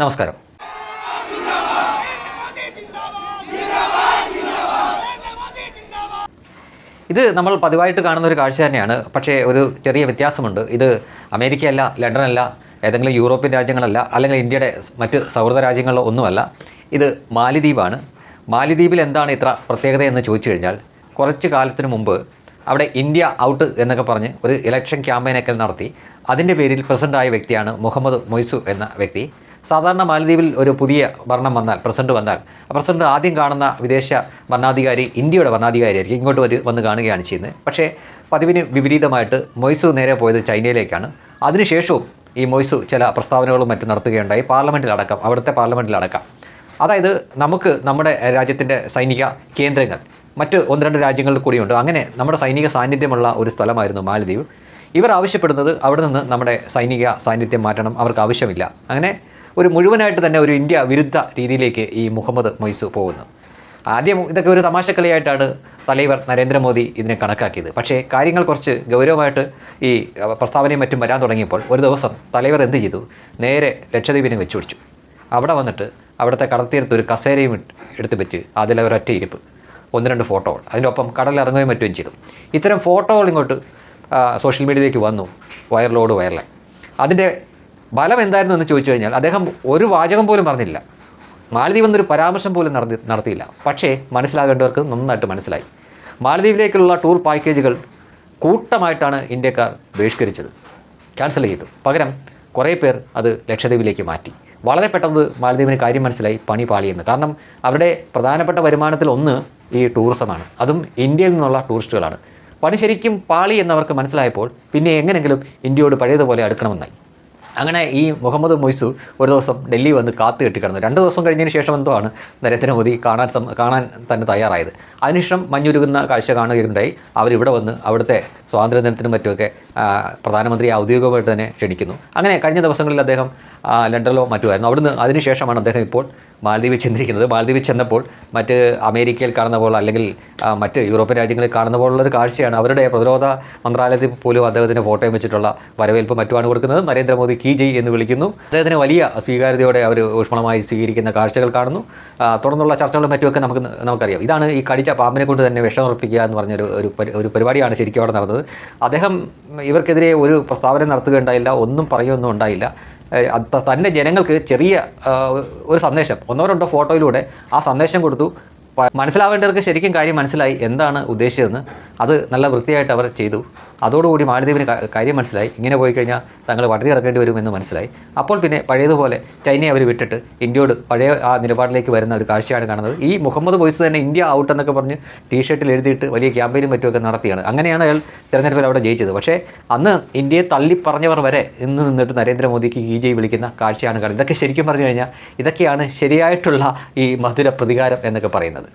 നമസ്കാരം. ഇത് നമ്മൾ പതിവായിട്ട് കാണുന്ന ഒരു കാഴ്ച തന്നെയാണ്. പക്ഷേ ഒരു ചെറിയ വ്യത്യാസമുണ്ട്. ഇത് അമേരിക്കയല്ല ലണ്ടനല്ല ഏതെങ്കിലും യൂറോപ്യൻ രാജ്യങ്ങളല്ല അല്ലെങ്കിൽ ഇന്ത്യയുടെ മറ്റ് സൗഹൃദ രാജ്യങ്ങളിലോ ഒന്നുമല്ല. ഇത് മാലിദ്വീപാണ്. മാലിദ്വീപിൽ എന്താണ് ഇത്ര പ്രത്യേകത എന്ന് ചോദിച്ചു കഴിഞ്ഞാൽ കുറച്ച് കാലത്തിന് മുമ്പ് അവിടെ ഇന്ത്യ ഔട്ട് എന്നൊക്കെ പറഞ്ഞ് ഒരു ഇലക്ഷൻ ക്യാമ്പയിനൊക്കെ നടത്തി. അതിന്റെ പേരിൽ പ്രസിഡന്റായ വ്യക്തിയാണ് മുഹമ്മദ് മൊയ്സു എന്ന വ്യക്തി. സാധാരണ മാലദ്വീപിൽ ഒരു പുതിയ ഭരണം വന്നാൽ പ്രസിഡന്റ് വന്നാൽ പ്രസിഡന്റ് ആദ്യം കാണുന്ന വിദേശ ഭരണാധികാരി ഇന്ത്യയുടെ ഭരണാധികാരി ആയിരിക്കും ഇങ്ങോട്ട് വരു വന്ന് കാണുകയാണ് ചെയ്യുന്നത്. പക്ഷേ പതിവിന് വിപരീതമായിട്ട് മൊയ്സു നേരെ പോയത് ചൈനയിലേക്കാണ്. അതിനുശേഷവും ഈ മൊയ്സു ചില പ്രസ്താവനകളും മറ്റും നടത്തുകയുണ്ടായി. പാർലമെന്റിലടക്കം അവിടുത്തെ പാർലമെന്റിലടക്കം അതായത് നമുക്ക് നമ്മുടെ രാജ്യത്തിന്റെ സൈനിക കേന്ദ്രങ്ങൾ മറ്റ് ഒന്ന് രണ്ട് രാജ്യങ്ങളിൽ കൂടിയുണ്ട്. അങ്ങനെ നമ്മുടെ സൈനിക സാന്നിധ്യമുള്ള ഒരു സ്ഥലമായിരുന്നു മാലദ്വീപ്. ഇവർ ആവശ്യപ്പെടുന്നത് അവിടെ നിന്ന് നമ്മുടെ സൈനിക സാന്നിധ്യം മാറ്റണം. അവർക്ക് ആവശ്യമില്ല. അങ്ങനെ ഒരു മുഴുവനായിട്ട് തന്നെ ഒരു ഇന്ത്യ വിരുദ്ധ രീതിയിലേക്ക് ഈ മുഹമ്മദ് മൊയ്സു പോകുന്നു. ആദ്യം ഇതൊക്കെ ഒരു തമാശക്കളിയായിട്ടാണ് തലൈവർ നരേന്ദ്രമോദി ഇതിനെ കണക്കാക്കിയത്. പക്ഷേ കാര്യങ്ങൾ കുറച്ച് ഗൗരവമായിട്ട് ഈ പ്രസ്താവനയും മറ്റും വരാൻ തുടങ്ങിയപ്പോൾ ഒരു ദിവസം തലൈവർ എന്ത് ചെയ്തു? നേരെ ലക്ഷദ്വീപിനെ വെച്ചു പിടിച്ചു അവിടെ വന്നിട്ട് അവിടുത്തെ കടൽത്തീരത്ത് ഒരു കസേരയും എടുത്ത് വെച്ച് അതിൽ ഒരൊറ്റ ഇരിപ്പ് ഒന്ന് രണ്ട് ഫോട്ടോകൾ അതിന്റെ ഒപ്പം കടലിറങ്ങുകയും മറ്റും ചെയ്തു. ഇത്തരം ഫോട്ടോകൾ ഇങ്ങോട്ട് സോഷ്യൽ മീഡിയയിലേക്ക് വന്നു വൈറലോട് വൈറലായി അതിന്റെ ബലം എന്തായിരുന്നു എന്ന് ചോദിച്ചു കഴിഞ്ഞാൽ അദ്ദേഹം ഒരു വാചകം പോലും പറഞ്ഞില്ല. മാലദ്വീപ് എന്നൊരു പരാമർശം പോലും നടത്തി നടത്തിയില്ല. പക്ഷേ മനസ്സിലാകേണ്ടവർക്ക് നന്നായിട്ട് മനസ്സിലായി. മാലദ്വീപിലേക്കുള്ള ടൂർ പാക്കേജുകൾ കൂട്ടമായിട്ടാണ് ഇന്ത്യക്കാർ ബഹിഷ്കരിച്ചത്. ക്യാൻസൽ ചെയ്തു. പകരം കുറേ പേർ അത് ലക്ഷദ്വീപിലേക്ക് മാറ്റി. വളരെ പെട്ടെന്ന് മാലദ്വീപിന് കാര്യം മനസ്സിലായി പണി പാളിയെന്ന്. കാരണം അവരുടെ പ്രധാനപ്പെട്ട വരുമാനത്തിൽ ഒന്ന് ഈ ടൂറിസമാണ്. അതും ഇന്ത്യയിൽ നിന്നുള്ള ടൂറിസ്റ്റുകളാണ്. പണി ശരിക്കും പാളി എന്നവർക്ക് മനസ്സിലായപ്പോൾ പിന്നെ എങ്ങനെങ്കിലും ഇന്ത്യയോട് പഴയതുപോലെ അടുക്കണമെന്നായി. അങ്ങനെ ഈ മുഹമ്മദ് മൊയ്സു ഒരു ദിവസം ഡൽഹി വന്ന് കാത്ത് കെട്ടി കിടന്നു രണ്ട് ദിവസം കഴിഞ്ഞതിന് ശേഷം എന്തോ ആണ് നരേന്ദ്രമോദി കാണാൻ കാണാൻ തന്നെ തയ്യാറായത്? അതിനുശേഷം മഞ്ഞുരുകുന്ന കാഴ്ച കാണുകയുണ്ടായി. അവരിവിടെ വന്ന് അവിടുത്തെ സ്വാതന്ത്ര്യദിനത്തിനും മറ്റുമൊക്കെ പ്രധാനമന്ത്രി ഔദ്യോഗികമായിട്ട് തന്നെ ക്ഷണിക്കുന്നു. അങ്ങനെ കഴിഞ്ഞ ദിവസങ്ങളിൽ അദ്ദേഹം ലണ്ടനിലോ മറ്റുമായിരുന്നു. അവിടുന്ന് അതിനുശേഷമാണ് അദ്ദേഹം ഇപ്പോൾ മാലദ്വീപിൽ ചെന്നിരിക്കുന്നത്. മാലദ്വീപിൽ ചെന്നപ്പോൾ മറ്റ് അമേരിക്കയിൽ കാണുന്ന പോലെ അല്ലെങ്കിൽ മറ്റ് യൂറോപ്യൻ രാജ്യങ്ങളിൽ കാണുന്ന പോലുള്ളൊരു കാഴ്ചയാണ് അവരുടെ പ്രതിരോധ മന്ത്രാലയത്തിൽ പോലും അദ്ദേഹത്തിന്റെ ഫോട്ടോയും വെച്ചിട്ടുള്ള വരവേൽപ്പ് മറ്റുമാണ് കൊടുക്കുന്നത്. നരേന്ദ്രമോദി കി ജയ് എന്ന് വിളിക്കുന്നു. അദ്ദേഹത്തിന് വലിയ സ്വീകാര്യതയോടെ അവർ ഊഷ്മളമായി സ്വീകരിക്കുന്ന കാഴ്ചകൾ കാണുന്നു. തുടർന്നുള്ള ചർച്ചകളും മറ്റുമൊക്കെ നമുക്ക് നമുക്കറിയാം. ഇതാണ് ഈ കടിച്ച പാമ്പിനെ കൊണ്ട് തന്നെ വിഷമുറപ്പിക്കുക എന്ന് പറഞ്ഞൊരു ഒരു ഒരു പരിപാടിയാണ് ശരിക്കും അവിടെ നടന്നത്. അദ്ദേഹം ഇവർക്കെതിരെ ഒരു പ്രസ്താവന നടത്തുകയുണ്ടായില്ല. ഒന്നും പറയുകയൊന്നും ഉണ്ടായില്ല. തന്റെ ജനങ്ങൾക്ക് ചെറിയ ഒരു സന്ദേശം ഒന്നോ രണ്ടോ ഫോട്ടോയിലൂടെ ആ സന്ദേശം കൊടുത്തു. മനസ്സിലാവേണ്ടവർക്ക് ശരിക്കും കാര്യം മനസ്സിലായി. എന്താണ് ഉദ്ദേശിച്ചതെന്ന് അത് നല്ല വൃത്തിയായിട്ട് അവർ ചെയ്തു. അതോടുകൂടി മാലദ്വീപിന് കാര്യം മനസ്സിലായി. ഇങ്ങനെ പോയി കഴിഞ്ഞാൽ തങ്ങൾ വടതി കിടക്കേണ്ടി വരുമെന്ന് മനസ്സിലായി. അപ്പോൾ പിന്നെ പഴയതുപോലെ ചൈനയെ അവർ വിട്ടിട്ട് ഇന്ത്യയോട് പഴയ ആ നിലപാടിലേക്ക് വരുന്ന ഒരു കാഴ്ചയാണ് കാണുന്നത്. ഈ മുഹമ്മദ് ബോയ്സ് തന്നെ ഇന്ത്യ ഔട്ട് എന്നൊക്കെ പറഞ്ഞ് ടീഷർട്ടിൽ എഴുതിയിട്ട് വലിയ ക്യാമ്പയിനും മറ്റുമൊക്കെ നടത്തിയാണ്. അങ്ങനെയാണ് അയാൾ തിരഞ്ഞെടുപ്പിൽ അവിടെ ജയിച്ചത്. പക്ഷേ അന്ന് ഇന്ത്യയെ തള്ളി പറഞ്ഞവർ വരെ ഇന്ന് നിന്നിട്ട് നരേന്ദ്രമോദിക്ക് ഈ ജയ് വിളിക്കുന്ന കാഴ്ചയാണ് കാണുന്നത്. ഇതൊക്കെ ശരിക്കും പറഞ്ഞു കഴിഞ്ഞാൽ ഇതൊക്കെയാണ് ശരിയായിട്ടുള്ള ഈ മധുര പ്രതികാരം എന്നൊക്കെ പറയുന്നത്.